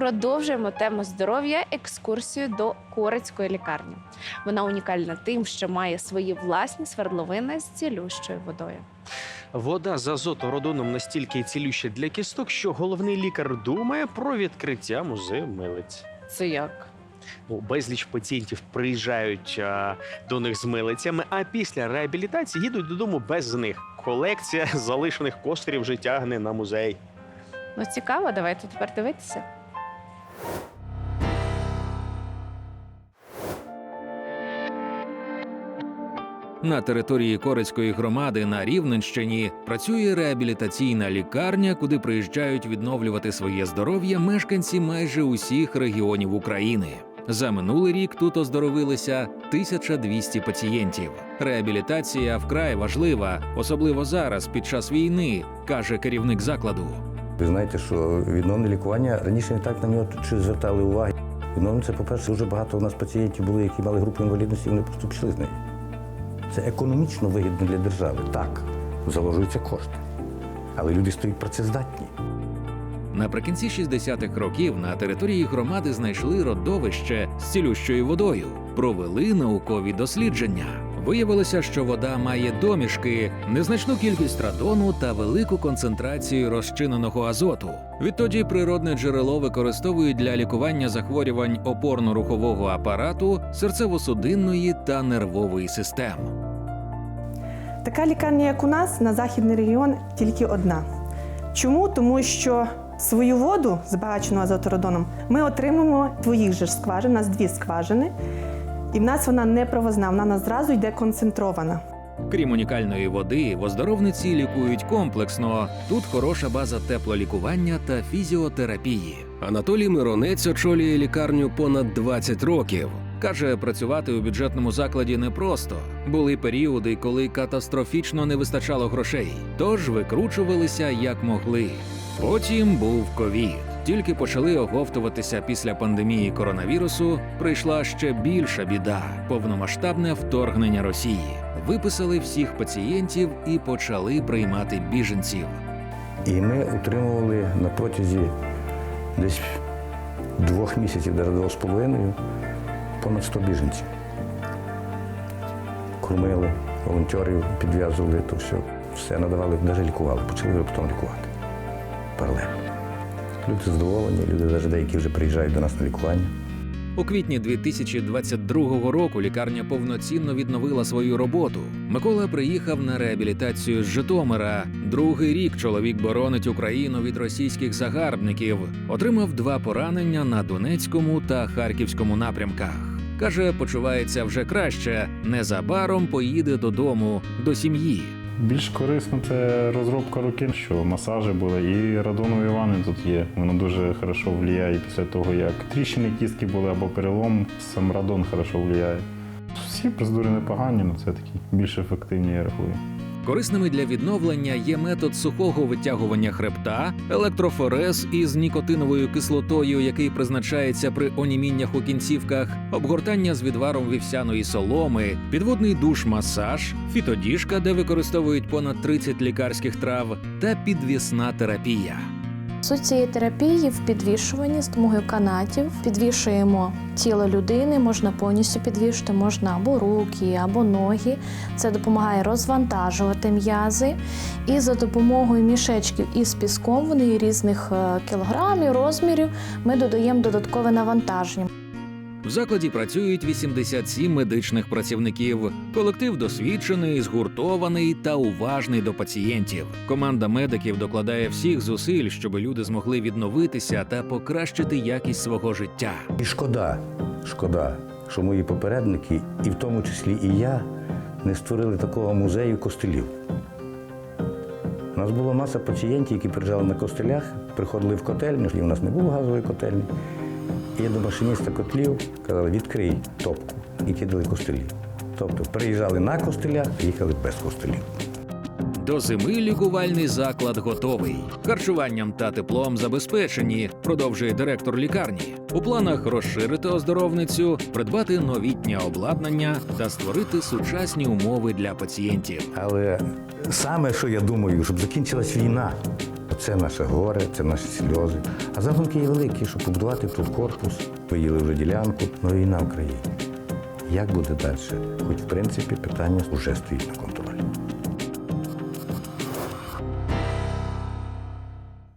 Продовжуємо тему здоров'я екскурсію до Корицької лікарні. Вона унікальна тим, що має свої власні свердловини з цілющою водою. Вода з азотородоном настільки цілюща для кісток, що головний лікар думає про відкриття музею милиць. Це як? Ну, безліч пацієнтів приїжджають а, до них з милицями, а після реабілітації їдуть додому без них. Колекція залишених костерів вже тягне на музей. Ну цікаво, давайте тепер дивитися. На території Корицької громади на Рівненщині працює реабілітаційна лікарня, куди приїжджають відновлювати своє здоров'я мешканці майже усіх регіонів України. За минулий рік тут оздоровилися 1200 пацієнтів. Реабілітація вкрай важлива, особливо зараз, під час війни, каже керівник закладу. Ви знаєте, що відновне лікування раніше не так на нього чи звертали уваги. Відновне це, по-перше, дуже багато у нас пацієнтів були, які мали групу інвалідності, і вони просто пішли з неї. Це економічно вигідно для держави. Так, заложуються кошти. Але люди стоять працездатні. Наприкінці 60-х років на території громади знайшли родовище з цілющою водою, провели наукові дослідження. Виявилося, що вода має домішки, незначну кількість радону та велику концентрацію розчиненого азоту. Відтоді природне джерело використовують для лікування захворювань опорно-рухового апарату, серцево-судинної та нервової систем. Така лікарня, як у нас, на західний регіон тільки одна. Чому? Тому що свою воду, збагачену азотородоном, ми отримуємо твоїх же скважин, у нас дві скважини, і в нас вона не провозна, вона в нас зразу йде концентрована. Крім унікальної води, в оздоровниці лікують комплексно. Тут хороша база теплолікування та фізіотерапії. Анатолій Миронець очолює лікарню понад 20 років. Каже, працювати у бюджетному закладі непросто. Були періоди, коли катастрофічно не вистачало грошей, тож викручувалися як могли. Потім був ковід. Тільки почали оговтуватися після пандемії коронавірусу, прийшла ще більша біда повномасштабне вторгнення Росії. Виписали всіх пацієнтів і почали приймати біженців. І ми утримували на протязі десь двох місяців, навіть двох з половиною, понад 100 біженців. Кормили, волонтерів підв'язували, то все, все надавали, навіть лікували, почали потім лікувати. Паралельно. Люди задоволені, люди навіть деякі вже приїжджають до нас на лікування. У квітні 2022 року лікарня повноцінно відновила свою роботу. Микола приїхав на реабілітацію з Житомира. Другий рік чоловік боронить Україну від російських загарбників. Отримав два поранення на Донецькому та Харківському напрямках. Каже, почувається вже краще. Незабаром поїде додому до сім'ї. Більш корисно це розробка руки, що масажі були, і радонові ванни тут є. Воно дуже хорошо впливає після того, як тріщини кістки були або перелом, сам радон хорошо впливає. Всі процедури непогані, але це такі більш ефективні, я рахую. Корисними для відновлення є метод сухого витягування хребта, електрофорез із нікотиновою кислотою, який призначається при оніміннях у кінцівках, обгортання з відваром вівсяної соломи, підводний душ-масаж, фітодіжка, де використовують понад 30 лікарських трав, та підвісна терапія. Суть цієї терапії в підвішуванні з допомогою канатів. Підвішуємо тіло людини, можна повністю підвішувати, можна або руки, або ноги. Це допомагає розвантажувати м'язи. І за допомогою мішечків із піском, вони різних е, кілограмів, розмірів, ми додаємо додаткове навантаження. В закладі працюють 87 медичних працівників. Колектив досвідчений, згуртований та уважний до пацієнтів. Команда медиків докладає всіх зусиль, щоб люди змогли відновитися та покращити якість свого життя. І шкода, шкода, що мої попередники, і в тому числі і я, не створили такого музею костелів. У нас була маса пацієнтів, які приїжджали на костелях, приходили в котельню, і в нас не було газової котельні. І до машиніста котлів казали, відкрий топку і кидали костелі. Тобто приїжджали на костелях, їхали без костелів. До зими лікувальний заклад готовий. Харчуванням та теплом забезпечені, продовжує директор лікарні. У планах розширити оздоровницю, придбати новітнє обладнання та створити сучасні умови для пацієнтів. Але саме, що я думаю, щоб закінчилась війна, Оце наше горе, це наші сльози. А задумки є великі, щоб побудувати тут корпус, поїли вже ділянку, ну війна в країні. Як буде далі? Хоч в принципі питання вже стоїть на контролі.